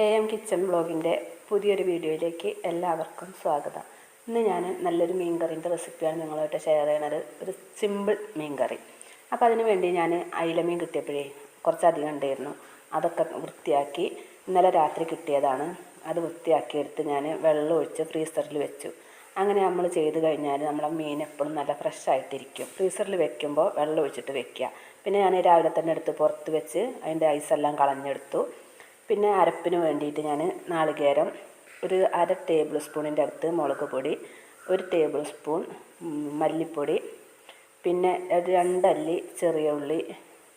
A M kitchen ബ്ലോഗിന്റെ പുതിയൊരു വീഡിയോയിലേക്ക് എല്ലാവർക്കും സ്വാഗതം. ഇന്ന് ഞാൻ നല്ലൊരു മീൻ മീൻകറിന്റെ റെസിപ്പിയാണ് നിങ്ങളുമായിട്ട് ഷെയർ ചെയ്യണത്. ഒരു സിമ്പിൾ മീൻ കറി അപ്പോൾ അതിന് വേണ്ടി ഞാൻ അയിലമീൻ കിട്ടിയപ്പോഴേ കുറച്ചധികം ഉണ്ടായിരുന്നു. അതൊക്കെ വൃത്തിയാക്കി ഇന്നലെ രാത്രി കിട്ടിയതാണ്. അത് വൃത്തിയാക്കിയെടുത്ത് ഞാൻ വെള്ളം ഒഴിച്ച് ഫ്രീസറിൽ വെച്ചു. അങ്ങനെ നമ്മൾ ചെയ്ത് കഴിഞ്ഞാൽ നമ്മളെ മീൻ എപ്പോഴും നല്ല ഫ്രഷ് ആയിട്ടിരിക്കും. ഫ്രീസറിൽ വെക്കുമ്പോൾ വെള്ളം ഒഴിച്ചിട്ട് വെക്കുക. പിന്നെ ഞാൻ രാവിലെ തന്നെ എടുത്ത് പുറത്ത് വെച്ച് അതിന്റെ ഐസെല്ലാം കളഞ്ഞെടുത്തു. പിന്നെ അരപ്പിന് വേണ്ടിയിട്ട് ഞാൻ നാളികേരം ഒരു അര ടേബിൾ സ്പൂണിന്റെ അടുത്ത് മുളക് പൊടി ഒരു ടേബിൾ സ്പൂൺ മല്ലിപ്പൊടി പിന്നെ ഒരു രണ്ടല്ലി ചെറിയ ഉള്ളി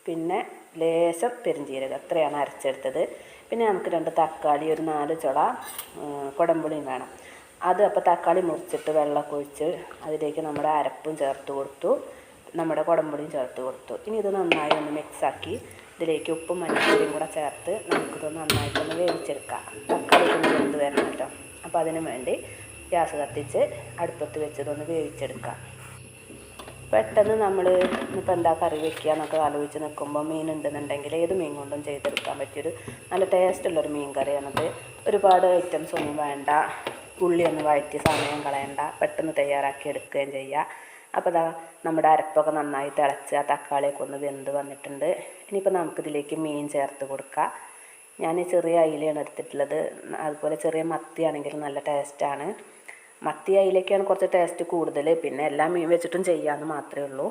പിന്നെ ലേശം പെരിഞ്ചീരകം. അത്രയാണ് അരച്ചെടുത്തത്. പിന്നെ നമുക്ക് രണ്ട് തക്കാളി ഒരു നാല് ചുള കുടമ്പുളിയും വേണം. അത് അപ്പോൾ തക്കാളി മുറിച്ചിട്ട് വെള്ളമൊക്കെ ഒഴിച്ച് അതിലേക്ക് നമ്മുടെ അരപ്പും ചേർത്ത് കൊടുത്തു. നമ്മുടെ കുടമ്പുളിയും ചേർത്ത് കൊടുത്തു. ഇനി ഇത് നന്നായി ഒന്ന് മിക്സാക്കി ഇതിലേക്ക് ഉപ്പും മഞ്ഞൾപ്പൊടിയും കൂടെ ചേർത്ത് നമുക്കിത് നന്നായിട്ടൊന്ന് വേവിച്ചെടുക്കാം. തക്കാളി ഒന്ന് വെന്ത് വരണം കേട്ടോ. അപ്പോൾ അതിന് വേണ്ടി ഗ്യാസ് കത്തിച്ച് അടുപ്പത്ത് വെച്ചതൊന്ന് വേവിച്ചെടുക്കാം. പെട്ടെന്ന് നമ്മൾ ഇന്നിപ്പോൾ എന്താ കറി വെക്കുക എന്നൊക്കെ ആലോചിച്ച് നിൽക്കുമ്പോൾ മീൻ ഉണ്ടെന്നുണ്ടെങ്കിൽ ഏത് മീൻ കൊണ്ടും ചെയ്തെടുക്കാൻ പറ്റിയൊരു നല്ല ടേസ്റ്റ് ടേസ്റ്റുള്ളൊരു മീൻ കറിയാണത്. ഒരുപാട് ഐറ്റംസ് ഒന്നും വേണ്ട. ഉള്ളി ഒന്ന് വഴറ്റി സമയം കളയണ്ട. പെട്ടെന്ന് തയ്യാറാക്കി എടുക്കുകയും ചെയ്യുക അപ്പോൾ ഇതാ നമ്മുടെ അരപ്പൊക്കെ നന്നായി തിളച്ച് ആ തക്കാളിയൊക്കെ ഒന്ന് വെന്ത് വന്നിട്ടുണ്ട്. ഇനിയിപ്പോൾ നമുക്കിതിലേക്ക് മീൻ ചേർത്ത് കൊടുക്കാം. ഞാൻ ചെറിയ അയിലയാണ് എടുത്തിട്ടുള്ളത്. അതുപോലെ ചെറിയ മത്തിയാണെങ്കിൽ നല്ല ടേസ്റ്റാണ് മത്തി അയിലൊക്കെയാണ് കുറച്ച് ടേസ്റ്റ് കൂടുതൽ. പിന്നെ എല്ലാ മീൻ വെച്ചിട്ടും ചെയ്യാമെന്ന് മാത്രമേ ഉള്ളൂ.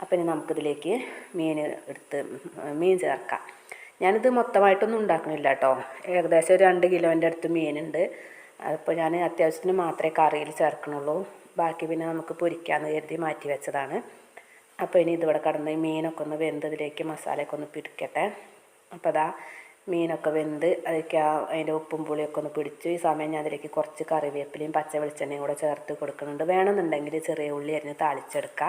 അപ്പം ഇനി നമുക്കിതിലേക്ക് മീൻ എടുത്ത് മീൻ ചേർക്കാം. ഞാനിത് മൊത്തമായിട്ടൊന്നും ഉണ്ടാക്കുന്നില്ല കേട്ടോ. ഏകദേശം ഒരു രണ്ട് കിലോന്റെ അടുത്ത് മീനുണ്ട്. അപ്പോൾ ഞാൻ അത്യാവശ്യത്തിന് മാത്രമേ കറിയിൽ ചേർക്കണുള്ളൂ. ബാക്കി പിന്നെ നമുക്ക് പൊരിക്കാമെന്ന് കരുതി മാറ്റി വെച്ചതാണ്. അപ്പോൾ ഇനി ഇതിവിടെ കടന്ന് മീനൊക്കെ ഒന്ന് വെന്തതിലേക്ക് മസാലയൊക്കെ ഒന്ന് പിടിക്കട്ടെ. അപ്പോൾ അതാ മീനൊക്കെ വെന്ത് അതിലേക്ക് ആ അതിന്റെ ഉപ്പും പുളിയൊക്കെ ഒന്ന് പിടിച്ചു. ഈ സമയം ഞാൻ അതിലേക്ക് കുറച്ച് കറിവേപ്പിലയും പച്ച വെളിച്ചെണ്ണയും കൂടെ ചേർത്ത് കൊടുക്കുന്നുണ്ട്. വേണമെന്നുണ്ടെങ്കിൽ ചെറിയ ഉള്ളി അരിഞ്ഞ് താളിച്ചെടുക്കുക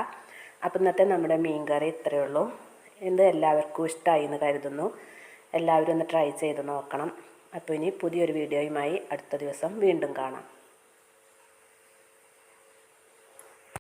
അപ്പോൾ ഇന്നത്തെ നമ്മുടെ മീൻ കറി ഇത്രയേ ഉള്ളൂ. എന്ത് എല്ലാവർക്കും ഇഷ്ടമായി എന്ന് കരുതുന്നു. എല്ലാവരും ഒന്ന് ട്രൈ ചെയ്ത് നോക്കണം. അപ്പോൾ ഇനി പുതിയൊരു വീഡിയോയുമായി അടുത്ത ദിവസം വീണ്ടും കാണാം.